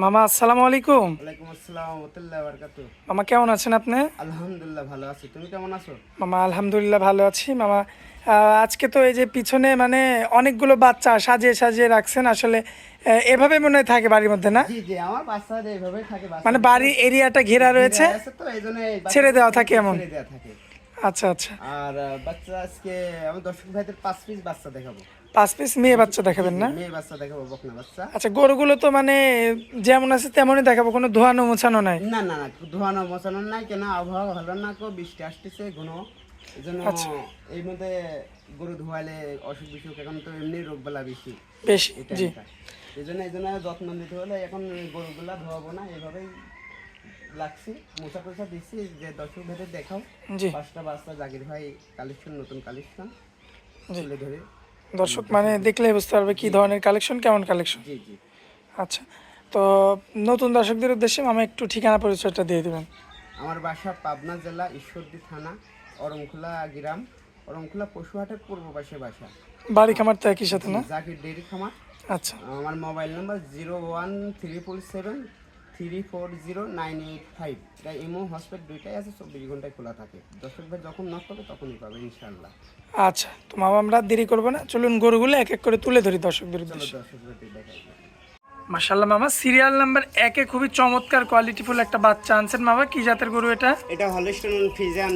মামা আসসালামু আলাইকুম। ওয়ালাইকুম আসসালাম রহমতুল্লাহ মামা কেমন আছেন আপনি? আলহামদুলিল্লাহ ভালো আছি। তুমি কেমন আছো? মামা আলহামদুলিল্লাহ ভালো আছি। মামা আজকে তো এই যে পিছনে মানে অনেকগুলো বাচ্চা সাজিয়ে সাজিয়ে রাখছেন আসলে এভাবে মনে হয় থাকে বাড়ির মধ্যে না? জি জি আমার বাচ্চা এইভাবে থাকে মানে বাড়ি এরিয়াটা ঘেরা রয়েছে? তো এই জন্য এই বাচ্চা ছেড়ে দেওয়া থাকে এমন? ছেড়ে দেওয়া থাকে। আচ্ছা আচ্ছা। আর বাচ্চা আজকে আমি দর্শক ভাইদের পাঁচ পিস বাচ্চা দেখাবো। পাঁচ পিস মেয়ে বাচ্চা দেখাবেন না? মেয়ে বাচ্চা দেখাবো বকনা বাচ্চা। আচ্ছা গরুগুলো তো মানে যেমন আছে তেমনই দেখাবো কোনো ধোয়ানো মোছানো নাই? না না না ধোয়ানো মোছানো নাই কেন আবহাওয়া ভালো না কো বৃষ্টি আসতেছে ঘন এই আচ্ছা। এই মধ্যে গরু ধোয়ালে অসুখ বিসুখ এখন তো এমনি রোগ বেলা বেশি বেশি জি। এটা। এই জন্য এই জন্য যত্ন নিতে হলে এখন গরুগুলা ধোয়াবো না এইভাবেই লাগছি। মোছা টোছা দিচ্ছি যে দর্শক ভেতর দেখাও। পাঁচটা বাচ্চা জাগির ভাই কালেকশন নতুন কালেকশন। তুলে ধরে। দর্শক মানে দেখলে বুঝতে পারবে কি ধরনের কালেকশন কেমন কালেকশন আচ্ছা তো নতুন দর্শকদের উদ্দেশ্যে মামা একটু ঠিকানা পরিচয়টা দিয়ে দেবেন। আমার বাসা পাবনা জেলা ঈশ্বরদী থানা অরমখোলা গ্রাম অরমখোলা পশুহাটের পূর্ব পাশে বাসা। বাড়ি খামার তো একই সাথে না? জাকির ডেইরি খামার। আচ্ছা। আমার mobile number zero one three four seven three four zero nine eight five এটা ইমো হসপিটাল দুইটাই আছে চব্বিশ ঘন্টায় খোলা থাকে। দর্শক ভাই যখন নক করবে তখনই পাবে ইনশাল্লাহ আচ্ছা তো মামা আমরা দেরি করব না। চলুন গরুগুলো এক এক করে তুলে ধরি দর্শকদের চলো দর্শক ভাই দেখাই। মাশাল্লাহ মামা সিরিয়াল নাম্বার একে খুবই চমৎকার কোয়ালিটিফুল একটা বাচ্চা আনছেন মামা। কি জাতের গরু এটা? এটা হলিস্টন ফিজান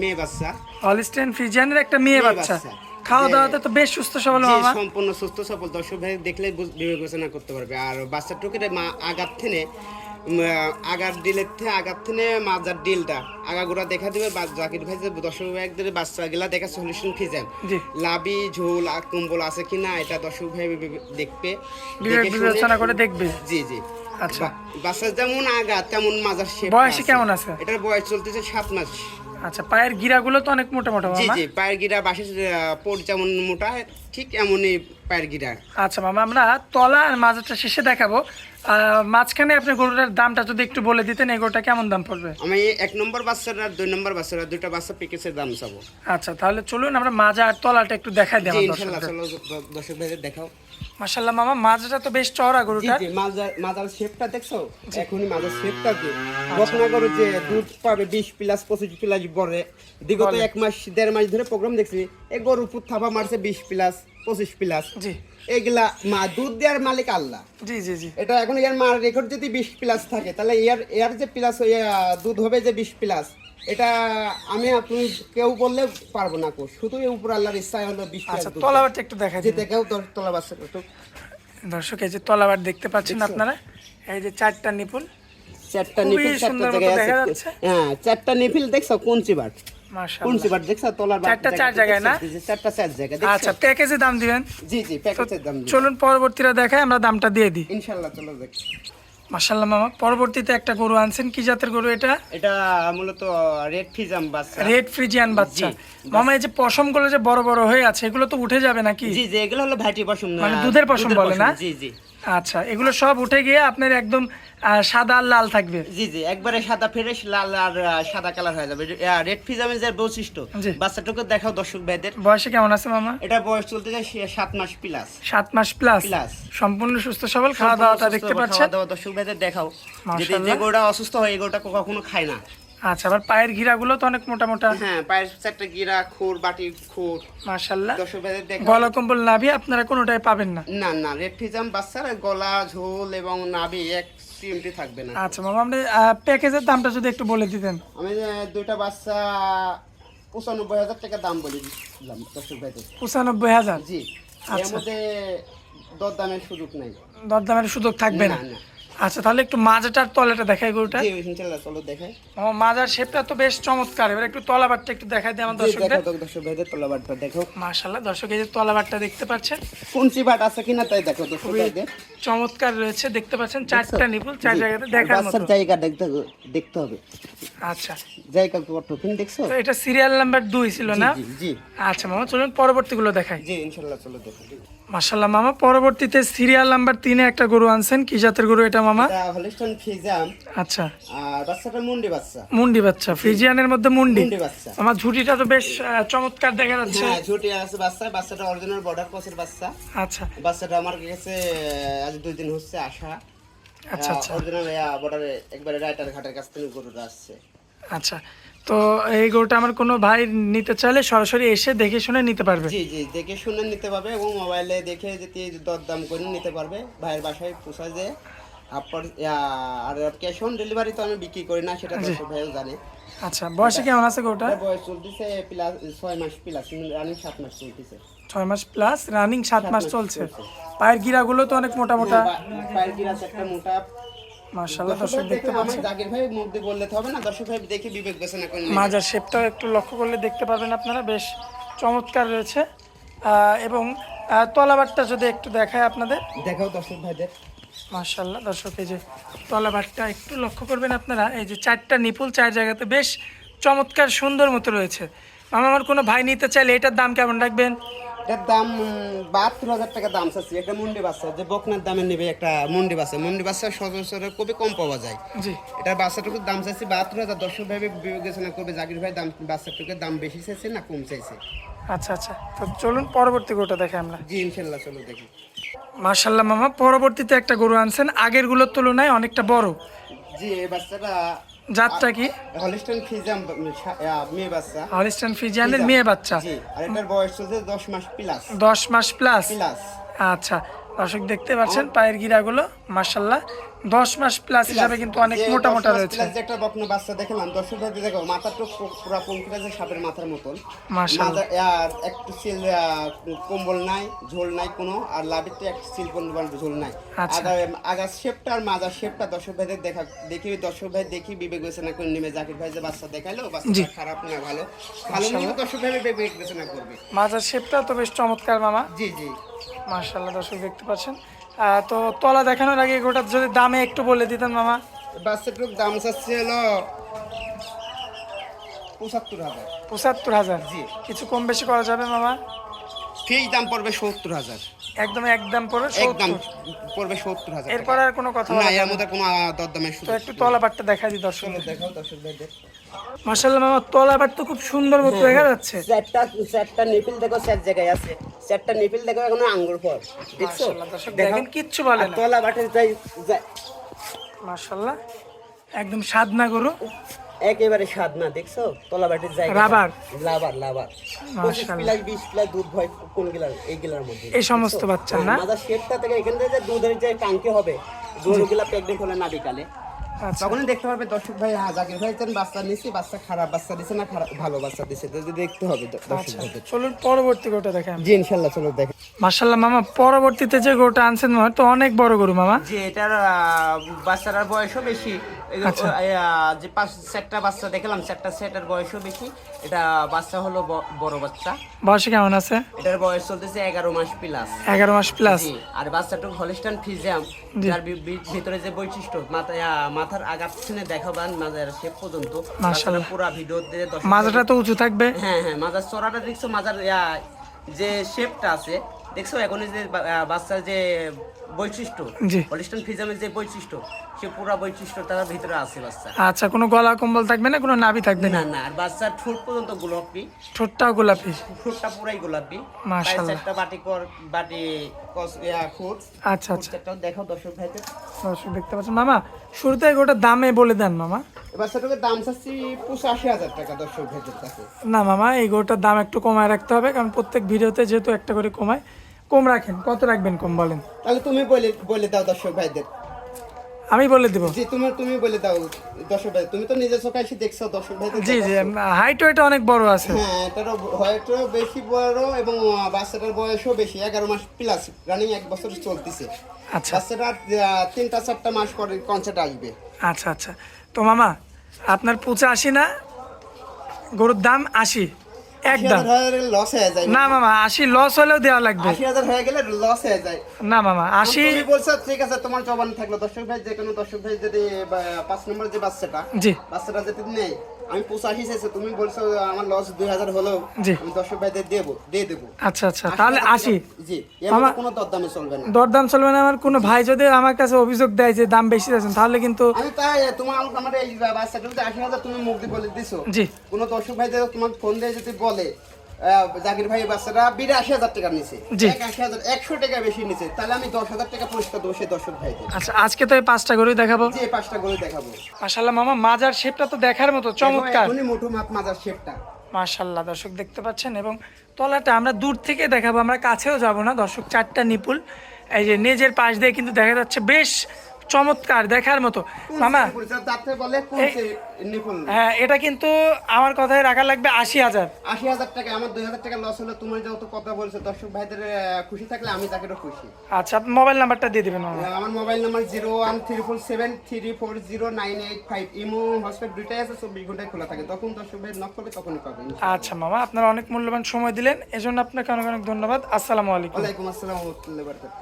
মেয়ে বাচ্চা। হলিস্টেন ফিজিয়ানের একটা মেয়ে বাচ্চা। খাওয়া দাওয়াতে তো বেশ সুস্থ সবল মামা সম্পূর্ণ সুস্থ সবল দর্শক ভাই দেখলে বিবেচনা করতে পারবে। আর বাচ্চাটুকে মা আগার আগার ডিলের থেকে আগার মাজার ডিলটা আগাগুড়া দেখা দিবে। জাকির ভাই যে দর্শক ভাইদের বাচ্চা গেলা দেখা সলিউশন ফিজেন জি। লাভি ঝোল কম্বল আছে কিনা এটা দর্শক ভাই দেখবে। বিবেচনা করে দেখবে। জি জি। আচ্ছা। বাচ্চা যেমন আগা তেমন মাজার শেপ বয়সে কেমন আছে? এটার বয়স চলতেছে সাত মাস। আচ্ছা পায়ের গিরাগুলো তো অনেক মোটা মোটা জি জি পায়ের গিরা বাসে পোট যেমন মোটা ঠিক এমনই পায়ের গিরা। আচ্ছা মামা আমরা তলা আর মাজাটা শেষে দেখাবো। মাঝখানে আপনি গরুটার দামটা যদি একটু বলে দিতেন এই গরুটা কেমন দাম পড়বে? আমি এক নম্বর বাচ্চার আর দুই নম্বর বাচ্চার আর দুইটা বাচ্চা প্যাকেজের দাম চাবো। আচ্ছা তাহলে চলুন আমরা মাজা আর তলাটা একটু দেখাই দেবো দর্শকদের। চলো দর্শক ভাইদের দেখাও। মাশাল্লাহ মামা মাজাটা তো বেশ চওড়া জি গরুটার। জি মাজার মাজার শেপটা দেখছ? এখনই মাজার শেপটা কি বকনা গরু যে দুধ পাবে বিশ প্লাস পঁচিশ প্লাস বড়ে বিগত এক মাস দেড় মাস ধরে প্রোগ্রাম দেখছি এই গরু পুত থাপা মারছে বিশ প্লাস পঁচিশ প্লাস। জি। এগুলা মা দুধ দেওয়ার মালিক আল্লাহ। জি জি জি। এটা এখন এর মার রেকর্ড যদি বিশ প্লাস থাকে তাহলে এর এর যে প্লাস দুধ হবে যে বিশ প্লাস। এটা আমি আপনি কেউ বললে পারব না কো। শুধু এই উপর আল্লাহর হলো আচ্ছা তলাবারটা একটু দেখাই যে দিন দেখেও দশ তলা বাচ্চা কত দর্শক এই যে তলাবার দেখতে পাচ্ছেন আপনারা? এই যে চারটা নিপুল। চারটা চারটা জায়গায় আছে। হ্যাঁ চারটা দেখছ? কোন চিবাট? কোন চিবাট দেখছ? তলার বাট চারটা চার জায়গায় না? চারটা চার জায়গা আচ্ছা প্যাকেজে দাম দিবেন। জি জি প্যাকেজের দাম চলুন পরবর্তীরা দেখাই আমরা দামটা দিয়ে দিই। ইনশাআল্লাহ চলো দেখ। মাশাল্লাহ মামা পরবর্তীতে একটা গরু আনছেন কি জাতের গরু এটা? এটা মূলত রেড ফ্রিজিয়ান বাচ্চা। রেড ফ্রিজিয়ান বাচ্চা। মামা এই যে পশমগুলো যে বড় বড় হয়ে আছে এগুলো তো উঠে যাবে নাকি? জি জি এগুলো হলো ভাটি পশম মানে দুধের পশম বলে না? জি জি। আচ্ছা এগুলো সব উঠে গিয়ে আপনার একদম সাদা আর লাল থাকবে। জি জি একবারে সাদা ফ্রেশ লাল আর সাদা কালার হয়ে যাবে। রেড ফিজামের যে বৈশিষ্ট্য। বাচ্চাটাকে দেখাও দর্শক ভাইদের। বয়সে কেমন আছে মামা? এটা বয়স চলতে যায় সাত মাস প্লাস সাত মাস প্লাস Plus। সম্পূর্ণ সুস্থ সবল খাওয়া দাওয়াটা দেখতে পাচ্ছেন? দাওয়া দর্শক ভাইদের দেখাও। যদি যে গরুটা অসুস্থ হয় এই গরুটা কখনো খায় না। আচ্ছা আবার পায়ের ঘিরাগুলো তো অনেক মোটা মোটা হ্যাঁ পায়ের চারটা গিরা খুর বাটি খুর। মাশাল্লাহ। দেখাও গলা কম্বল নাভি আপনারা কোনোটাই পাবেন না। না না রেড ফিজাম বাচ্চার গলা ঝোল এবং নাভি এক সিমটি থাকবে না। আচ্ছা মামা আপনি প্যাকেজের দামটা যদি একটু বলে দিতেন। আমি দুইটা বাচ্চা পঁচানব্বই হাজার টাকা দাম বলে দিলাম দর্শক ভাইদের। পঁচানব্বই হাজার? জি এর আচ্ছা। মধ্যে দরদামের সুযোগ নাই। দরদামের সুযোগ থাকবে না, না। আচ্ছা তাহলে একটু মাজাটার তলাটা দেখাই গরুটা। জি দেখাই। আমার মাজার শেপটা তো বেশ চমৎকার। এবার একটু তলাবারটা একটু দেখাই দিই আমার দর্শকদের। দেখাও দর্শক ভাইদের দেখো মাশাল্লাহ দর্শক এই যে তলাবারটা দেখতে পাচ্ছেন। কোনচি বাট আছে কিনা তাই দেখো দর্শক ভাইদের। চমৎকার রয়েছে দেখতে পাচ্ছেন চারটা নিপুল চার জায়গাতে দেখার মতো। বাচ্চার জায়গা দেখতে দেখতে হবে। আচ্ছা। জায়গা কতক্ষণ দেখছ? তো এটা সিরিয়াল নাম্বার দুই ছিল না? জি জি। আচ্ছা মামা চলুন পরবর্তীগুলো দেখাই। জি ইনশাল্লাহ চলো দেখো মাশাল্লাহ মামা পরবর্তীতে সিরিয়াল নাম্বার তিনে একটা গরু আনছেন। কি জাতের গরু এটা মামা? হলিস্টন ফিজাম আচ্ছা। আর বাচ্চাটা মুন্ডি বাচ্চা। মুন্ডি বাচ্চা ফ্রিজিয়ানের মধ্যে মুন্ডি। মুন্ডি বাচ্চা। আমার ঝুটিটা তো বেশ চমৎকার দেখা যাচ্ছে। হ্যাঁ ঝুটি আছে বাচ্চা বাচ্চাটা অরিজিনাল বর্ডার ক্রসের বাচ্চা। আচ্ছা। বাচ্চাটা আমার কাছে আজ দুই দিন হচ্ছে আসা। আচ্ছা, আচ্ছা। অরিজিনাল বর্ডারে একবারে রাইটার ঘাটের কাছ থেকে গরুটা আসছে। আচ্ছা। তো এই গরুটা আমার কোনো ভাই নিতে চাইলে সরাসরি এসে দেখে শুনে নিতে পারবে? জি জি দেখে শুনে নিতে পারবে এবং মোবাইলে দেখে যদি দরদাম করে নিতে পারবে ভাইয়ের বাসায় পোষায় যে। আর ক্যাশ অন ডেলিভারি তো আমি বিক্রি করি না সেটা দর্শক ভাইও জানে। আচ্ছা বয়সে কেমন আছে এটার বয়স চলতেছে প্লাস ছয় মাস প্লাস রানিং সাত মাস চলতেছে। ছয় মাস প্লাস রানিং সাত মাস চলছে। পায়ের গিরাগুলো তো অনেক মোটা মোটা। পায়ের গিরা একটা মোটা। দর্শক দেখতে দেখতে আমার পাচ্ছেন। জাগির ভাই মুখ দিয়ে বললে তো হবে না দর্শক ভাই দেখে বিবেক বেচনা করে মাজার শেপটাও একটু লক্ষ্য করলে দেখতে পারবেন আপনারা বেশ চমৎকার রয়েছে। এবং তলাবারটা যদি একটু দেখায় আপনাদের। দেখাও দর্শক ভাইদের। মার্শাল্লাহ দর্শক এই যে তলাবারটা একটু লক্ষ্য করবেন আপনারা এই যে চারটা নিপুল চার জায়গাতে বেশ চমৎকার সুন্দর মতো রয়েছে। মামা আমার কোনো ভাই নিতে চাইলে এটার দাম কেমন রাখবেন? এটার দাম বাহাত্তর হাজার টাকা দাম চাচ্ছি একটা মুন্ডি বাচ্চা যে বকনার দামে নেবে একটা মুন্ডি বাচ্চা। মুন্ডি বাচ্চা সচরাচর খুবই কম পাওয়া যায়। জি। এটার বাচ্চাটুকুর দাম চাইছি বাহাত্তর হাজার। দর্শক ভাই বিবেচনা করবে জাকির ভাই দাম বাচ্চাটুকুর দাম বেশি চাইছে না কম চাইছে? আচ্ছা আচ্ছা। তো চলুন পরবর্তী গরুটা দেখে আমরা। জি ইনশাল্লাহ দেখি। মার্শাল্লাহ মামা পরবর্তীতে একটা গরু আনছেন। আগেরগুলোর তুলনায় অনেকটা বড়। জি এই বাচ্চাটা জাতটা কি? হলিস্টন ফিজাম মেয়ে বাচ্চা। হলিস্টান ফিজিয়ানের মেয়ে বাচ্চা। জি আর এটার বয়স চলছে দশ মাস প্লাস দশ মাস প্লাস প্লাস আচ্ছা দর্শক দেখতে পাচ্ছেন পায়ের গিরাগুলো মার্শাল্লাহ দশ মাস প্লাস হিসাবে কিন্তু অনেক মোটা মোটা রয়েছে। যে একটা বকনা বাচ্চা দেখলাম দর্শক ভাই দেখো মাথাটা পু- পুরা পঙ্কিরাজে সাপের মাথার মতন। মাশাআল্লাহ। মাথা- আর একটু সিল কম্বল নাই ঝোল নাই কোনো আর লাভের তো একটু সিল কম্বল ঝোল নাই। আচ্ছা। আগার আগার শেপটা আর মাজার শেপটা দর্শক ভাইদের দেখা দেখি দর্শক ভাই দেখি বিবেক বিবেচনা করে নেবে জাকির ভাই যে বাচ্চা দেখাল বাচ্চা খারাপ না ভালো। ভালো নিলে দর্শক ভাই বিবেক বিবেচনা করবে। মাজার শেপটা তো বেশ চমৎকার মামা। জি জি। মার্শাল্লাহ দর্শক দেখতে পাচ্ছেন। তো তলা দেখানোর আগে গোটার যদি দামে একটু বলে দিতেন মামা। বাচ্চাটার দাম চাচ্ছে হলো পঁচাত্তর হাজার। পঁচাত্তর হাজার? জি। কিছু কম বেশি করা যাবে মামা? ফিজ দাম পড়বে সত্তর হাজার। একদম একদম পড়বে একদম 70 পড়বে সত্তর হাজার এরপর আর কোনো কথা না এর মধ্যে কোনো দরদামের তো সুযোগ একটু তলাবারটা দেখা দিই দর্শক দেখাও দর্শক ভাইদের মার্শাল্লাহ মামা তলাবার তো খুব সুন্দর মতো দেখা যাচ্ছে। চারটা চারটা নিপিল দেখো চার জায়গায় আছে। চারটা নিপিল দেখো এখন আঙ্গুর ফল দেখছ? দেখেন কিচ্ছু বলে না। তলা বাটে যাই যাই- মার্শাল্লাহ একদম সাদনা গরু। একেবারে স্বাদ না দেখছ? তলা বাটির জায়গা রাবার। লাবার লাবার পঁচিশ মাশাআল্লাহ। প্লাস বিশ প্লাস দুধ হয় কোন গিলার এই গিলার মধ্যে এই সমস্ত বাচ্চার না? মাদার শেপটা থেকে এখান থেকে দুধের যে টাঙ্কি হবে গরুগুলা প্রেগনেন্ট হলে না বিকালে। আচ্ছা। তখনই দেখতে পারবে দর্শক ভাই হ্যাঁ জাকির ভাই যেন বাচ্চা নিচ্ছে বাচ্চা খারাপ বাচ্চা দিছে না খারাপ ভালো বাচ্চা দিছে তো দেখতে হবে দর্শক আচ্ছা চলুন পরবর্তী গরুটা দেখেন জি ইনশাল্লাহ চলো দেখে। মার্শাল্লাহ মামা পরবর্তীতে যে গরুটা আনছেন তো অনেক বড় গরু মামা। যে এটার বাচ্চাটার বয়সও বেশি। যে পাঁচ চারটা বাচ্চা দেখলাম চারটা সেটার বয়সও বেশি। এটা বাচ্চা হলো বড় বাচ্চা। বয়সে কেমন আছে? এটার বয়স চলতেছে এগারো মাস প্লাস এগারো মাস প্লাস আর বাচ্চাটুক হলিস্টান ফিজিয়াম। যার ভিতরে যে বৈশিষ্ট্য মাথা মাথার আগা পিছনে দেখাবান মাজার শেপ পর্যন্ত। পুরো ভিডিও দিয়ে দর্শক মাজাটা তো উঁচু থাকবে। হ্যাঁ হ্যাঁ মাজার চড়াটা দেখছ মাজার যে শেপটা আছে দেখছ এখন যে বাচ্চার যে বৈশিষ্ট্য জি। হলিস্টন ফিজামের যে বৈশিষ্ট্য সে পুরো বৈশিষ্ট্য তার ভিতরে আছে বাচ্চা। আচ্ছা কোনো গলা কম্বল থাকবে না কোনো নাভি থাকবে না? না আর বাচ্চার ঠোঁট পর্যন্ত গোলাপি। ঠোঁটটাও গোলাপি? ঠোঁটটা পুরাই গোলাপি। মাশাআল্লাহ। একটা বাটি কর বাটি কস ইয়া খুঁট আচ্ছা আচ্ছা। খুঁটটাও দেখাও দর্শক ভাইদের দর্শক দেখতে পাচ্ছেন। মামা শুরুতে গোটা দামে বলে দেন মামা। বাচ্চাটাকে দাম চাচ্ছি পঁচাশি হাজার টাকা দর্শক ভাইদের কাছে। না মামা এই গোটার দাম একটু কমায় রাখতে হবে কারণ প্রত্যেক ভিডিওতে যেহেতু একটা করে কমায় কম রাখেন কত রাখবেন কম বলেন? তাহলে তুমি বলে বলে দাও দর্শক ভাইদের। আমি বলে দিব। জি তুমি তুমি বলে দাও দর্শক ভাই তুমি তো নিজের চোখে এসে দেখছ দর্শক ভাইদের জি জি হাইট ওয়েটা অনেক বড় আছে। হ্যাঁ এটারও হয়তো বেশি বড় এবং বাচ্চাটার বয়সও বেশি এগারো মাস প্লাস রানিং এক বছর চলতেছে। আচ্ছা। বাচ্চাটার তিনটা চারটা মাস পরে কনসার্ট আসবে। আচ্ছা আচ্ছা। তো মামা আপনার পুচা আশি না? গরুর দাম আশি। একদম। লস হয়ে যায়। না মামা আশি লস হলেও দেওয়া লাগবে। আশি হাজার হয়ে গেলে লস হয়ে যায়। না মামা আশি তুমি বলছো ঠিক আছে তোমার জবান থাকল। দর্শক ভাই যে কোনো দর্শক ভাই যদি পাঁচ নম্বর যে বাচ্চাটা জি। বাচ্চাটা যদি নেই আমি পঁচাশি চাইছি তুমি বলছো আমার লস দুই হাজার হলেও জি। আমি দর্শক ভাইদের দেবো দিয়ে দেবো। আচ্ছা আচ্ছা তাহলে আসি। জি আমার কোনো দরদামে চলবে না। দরদাম চলবে না আমার কোনো ভাই যদি আমার কাছে অভিযোগ দেয় যে দাম বেশি দিয়েছেন তাহলে কিন্তু আমি তাই তোমার আমার এই বাচ্চাটা যদি আশি হাজার তুমি মুক্তি বলে দিছো জি। কোনো দর্শক ভাইদের তোমাকে ফোন দিয়ে যদি বলে জাকির ভাই বাচ্চারা বিরাশি হাজার টাকা জি। একাশি হাজার একশো টাকা বেশি নিচে তাহলে আমি দশ হাজার টাকা পুরস্কার দেবো সেই দর্শক ভাইকে। আচ্ছা আজকে তো এই পাঁচটা গরুই দেখাবো। যে পাঁচটা গরু দেখাবো। মাশাল্লাহ মামা মাজার শেপটা তো দেখার মতো চমৎকার। মোটো মাপ মাজার শেপটা। মাশাল্লাহ দর্শক দেখতে পাচ্ছেন এবং তলাটা আমরা দূর থেকে দেখাবো আমরা কাছেও যাব না। দর্শক চারটা নিপুল। এই যে নেজের পাশ দিয়ে কিন্তু দেখা যাচ্ছে বেশ চমৎকার দেখার মতো। মামা হ্যাঁ এটা কিন্তু আমার কথায় রাখা লাগবে আশি হাজার। আশি হাজার টাকা আমার দুই হাজার টাকা লস হলে তুমি যত কথা বলছো দর্শক ভাইদের খুশি থাকলে আমি তাকেও খুশি। আচ্ছা মোবাইল নাম্বারটা দিয়ে দেবেন আমার mobile number zero one three four seven three four zero nine eight five imo hospital দুইটাই আছে চব্বিশ ঘন্টায় খোলা থাকে। তখন দর্শক ভাই নক করবে তখনই পাবেন আচ্ছা মামা আপনারা অনেক মূল্যবান সময় দিলেন এজন্য আপনাকে অনেক অনেক ধন্যবাদ। আসসালামু আলাইকুম। ওয়ালাইকুম আসসালাম রহমতুল্লাহ বারকাত